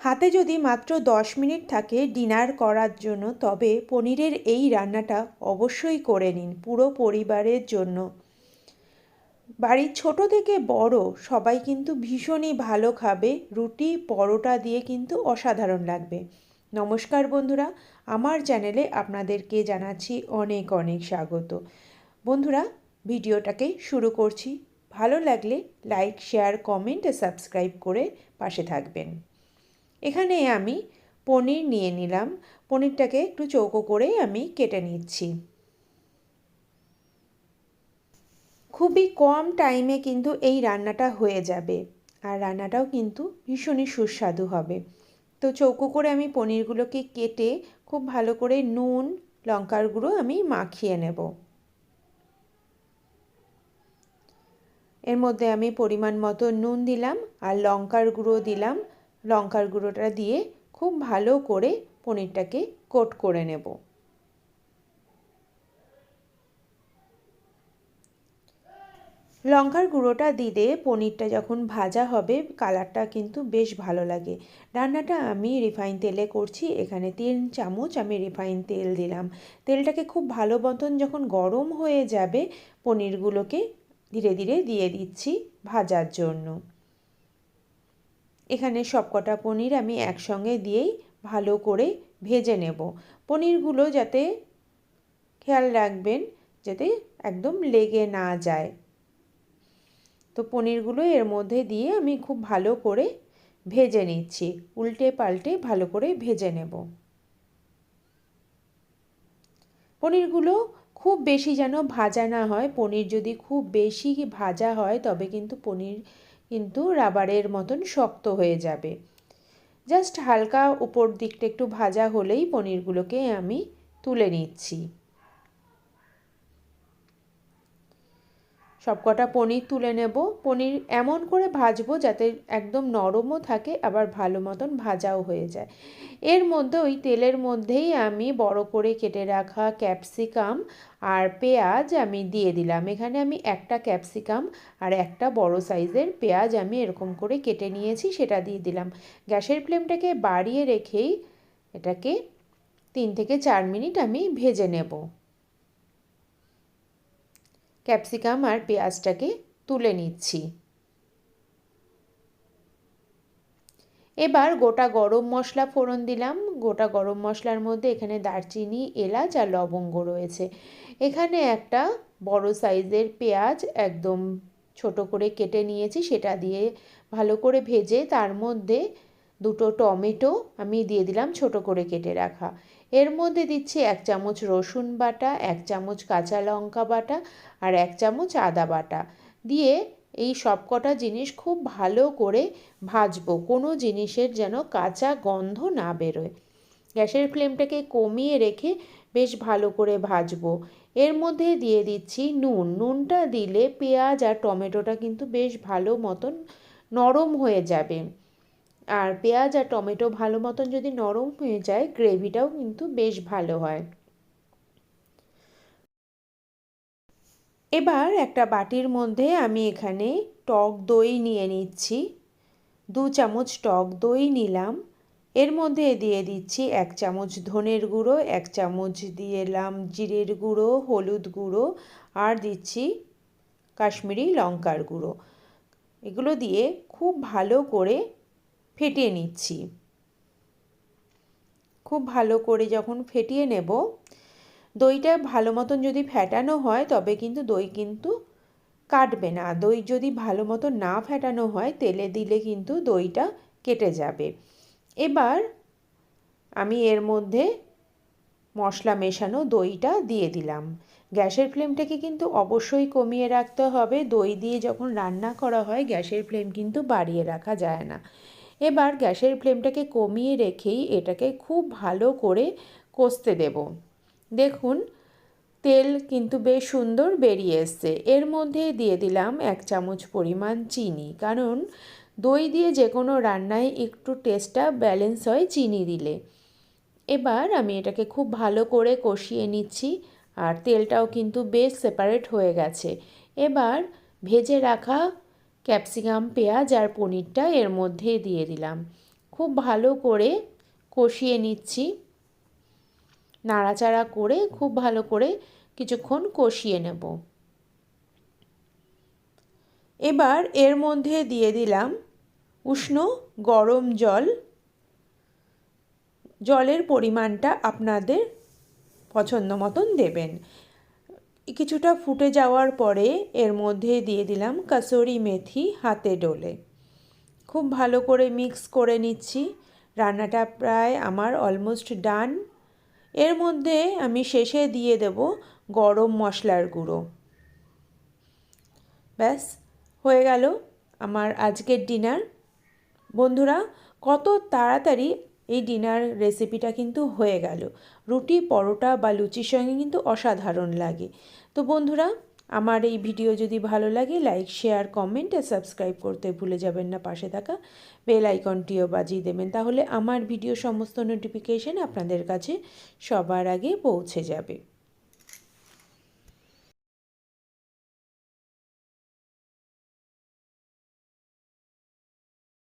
হাতে যদি মাত্র দশ মিনিট থাকে ডিনার করার জন্য, তবে পনিরের এই রান্নাটা অবশ্যই করে নিন পুরো পরিবারের জন্য। বাড়ির ছোট থেকে বড় সবাই কিন্তু ভীষণই ভালো খাবে, রুটি, পরোটা দিয়ে কিন্তু অসাধারণ লাগবে। নমস্কার বন্ধুরা, আমার চ্যানেলে আপনাদেরকে জানাচ্ছি অনেক অনেক স্বাগত। বন্ধুরা, ভিডিওটাকে শুরু করছি। ভালো লাগলে লাইক, শেয়ার, কমেন্ট, সাবস্ক্রাইব করে পাশে থাকবেন। এখানে আমি পনির নিয়ে নিলাম। পনিরটাকে একটু চৌকো করে আমি কেটে নিচ্ছি। খুবই কম টাইমে কিন্তু এই রান্নাটা হয়ে যাবে। আর রান্নাটাও কিন্তু ভীষণই সুস্বাদু হবে। তো চৌকো করে আমি পনিরগুলোকে কেটে খুব ভালো করে নুন, লঙ্কার গুঁড়ো আমি মাখিয়ে নেব। এর মধ্যে আমি পরিমাণ মতো নুন দিলাম আর লঙ্কার গুঁড়ো দিলাম। লঙ্কার গুঁড়োটা দিয়ে খুব ভালো করে পনিরটাকে কোট করে নেব। লঙ্কার গুঁড়োটা দিলে পনিরটা যখন ভাজা হবে, কালারটা কিন্তু বেশ ভালো লাগে। রান্নাটা আমি রিফাইন তেলে করছি, এখানে তিন চামচ আমি রিফাইন তেল দিলাম। তেলটাকে খুব ভালো মতন যখন গরম হয়ে যাবে, পনিরগুলোকে ধীরে ধীরে দিয়ে দিচ্ছি ভাজার জন্য। এখানে সবকটা পনির আমি একসঙ্গে দিয়েই ভালো করে ভেজে নেব। পনিরগুলো যাতে খেয়াল রাখবেন, যাতে একদম লেগে না যায়। তো পনিরগুলো এর মধ্যে দিয়ে আমি খুব ভালো করে ভেজে নিচ্ছি। উল্টে পাল্টে ভালো করে ভেজে নেব। পনিরগুলো খুব বেশি যেন ভাজা না হয়, পনির যদি খুব বেশি ভাজা হয়, তবে কিন্তু পনির কিন্তু রাবারের মতন শক্ত হয়ে যাবে। জাস্ট হালকা উপর দিকটা একটু ভাজা হলেই পনিরগুলোকে আমি তুলে নিচ্ছি। সবকটা পনির তুলে নেব। পনির এমন করে ভাজবো যাতে একদম নরমও থাকে, আবার ভালো মতন ভাজাও হয়ে যায়। এর মধ্যে ওই তেলের মধ্যেই আমি বড় করে কেটে রাখা ক্যাপসিকাম আর পেঁয়াজ আমি দিয়ে দিলাম। এখানে আমি একটা ক্যাপসিকাম আর একটা বড় সাইজের পেঁয়াজ আমি এরকম করে কেটে নিয়েছি, সেটা দিয়ে দিলাম। গ্যাসের ফ্লেমটাকে বাড়িয়ে রেখেই এটাকে তিন থেকে চার মিনিট আমি ভেজে নেব। ক্যাপসিকাম আর পেঁয়াজটাকে তুলে নিচ্ছি। এবার গোটা গরম মশলা ফোড়ন দিলাম। গোটা গরম মশলার মধ্যে এখানে দারচিনি, এলাচ আর লবঙ্গ রয়েছে। এখানে একটা বড় সাইজের পেঁয়াজ একদম ছোট করে কেটে নিয়েছি। সেটা দিয়ে ভালো করে ভেজে তার মধ্যে দুটো টমেটো আমি দিয়ে দিলাম ছোট করে কেটে রাখা। এর মধ্যে দিচ্ছি এক চামচ রসুন বাটা, এক চামচ কাঁচা লঙ্কা বাটা আর এক চামচ আদা বাটা। দিয়ে এই সব কটা জিনিস খুব ভালো করে ভাজবো, কোনো জিনিসের যেন কাঁচা গন্ধ না বেরোয়। গ্যাসের ফ্লেমটাকে কমিয়ে রেখে বেশ ভালো করে ভাজবো। এর মধ্যে দিয়ে দিচ্ছি নুন। নুনটা দিলে পেঁয়াজ আর টমেটোটা কিন্তু বেশ ভালো মতন নরম হয়ে যাবে। আর পেঁয়াজ আর টমেটো ভালো মতন যদি নরম হয়ে যায়, গ্রেভিটাও কিন্তু বেশ ভালো হয়। এবার একটা বাটির মধ্যে আমি এখানে টক দই নিয়ে নিচ্ছি। দু চামচ টক দই নিলাম। এর মধ্যে দিয়ে দিচ্ছি এক চামচ ধনের গুঁড়ো, এক চামচ দিলাম জিরের গুঁড়ো, হলুদ গুঁড়ো আর দিচ্ছি কাশ্মীরি লঙ্কার গুঁড়ো। এগুলো দিয়ে খুব ভালো করে ফেটিয়ে নিচ্ছি। খুব ভালো করে যখন ফেটিয়ে নেব, দইটা ভালো মতন যদি ফেটানো হয়, তবে কিন্তু দই কিন্তু কাটবে না। দই যদি ভালো মতো না ফেটানো হয়, তেলে দিলে কিন্তু দইটা কেটে যাবে। এবার আমি এর মধ্যে মশলা মেশানো দইটা দিয়ে দিলাম। গ্যাসের ফ্লেমটাকে কিন্তু অবশ্যই কমিয়ে রাখতে হবে। দই দিয়ে যখন রান্না করা হয়, গ্যাসের ফ্লেম কিন্তু বাড়িয়ে রাখা যায় না। এবার গ্যাসের ফ্লেমটাকে কমিয়ে রেখেই এটাকে খুব ভালো করে কষতে দেব। দেখুন, তেল কিন্তু বেশ সুন্দর বেরিয়ে এসছে। এর মধ্যে দিয়ে দিলাম এক চামচ পরিমাণ চিনি, কারণ দই দিয়ে যে কোনো রান্নায় একটু টেস্টটা ব্যালেন্স হয় চিনি দিলে। এবার আমি এটাকে খুব ভালো করে কষিয়ে নিচ্ছি আর তেলটাও কিন্তু বেশ সেপারেট হয়ে গেছে। এবার ভেজে রাখা ক্যাপসিকাম, পেঁয়াজ আর পনিরটা এর মধ্যে দিয়ে দিলাম। খুব ভালো করে কষিয়ে নিচ্ছি। নাড়াচাড়া করে খুব ভালো করে কিছুক্ষণ কষিয়ে নেব। এবার এর মধ্যে দিয়ে দিলাম উষ্ণ গরম জল। জলের পরিমাণটা আপনাদের পছন্দ মতন দেবেন। কিছুটা ফুটে যাওয়ার পরে এর মধ্যে দিয়ে দিলাম কাসুরি মেথি হাতে ডলে। খুব ভালো করে মিক্স করে নিচ্ছি। রান্নাটা প্রায় আমার অলমোস্ট ডান। এর মধ্যে আমি শেষে দিয়ে দেব গরম মশলার গুঁড়ো। ব্যাস, হয়ে গেল আমার আজকের ডিনার। বন্ধুরা, কত তাড়াতাড়ি এই ডিনার রেসিপিটা কিন্তু হয়ে গেল। রুটি, পরোটা বা লুচির সঙ্গে কিন্তু অসাধারণ লাগে। তো বন্ধুরা, আমার এই ভিডিও যদি ভালো লাগে লাইক শেয়ার কমেন্ট আর সাবস্ক্রাইব করতে ভুলে যাবেন না পাশে থাকা বেল আইকনটিও বাজিয়ে দেবেন। তাহলে আমার ভিডিও সমস্ত নোটিফিকেশান আপনাদের কাছে সবার আগে পৌঁছে যাবে।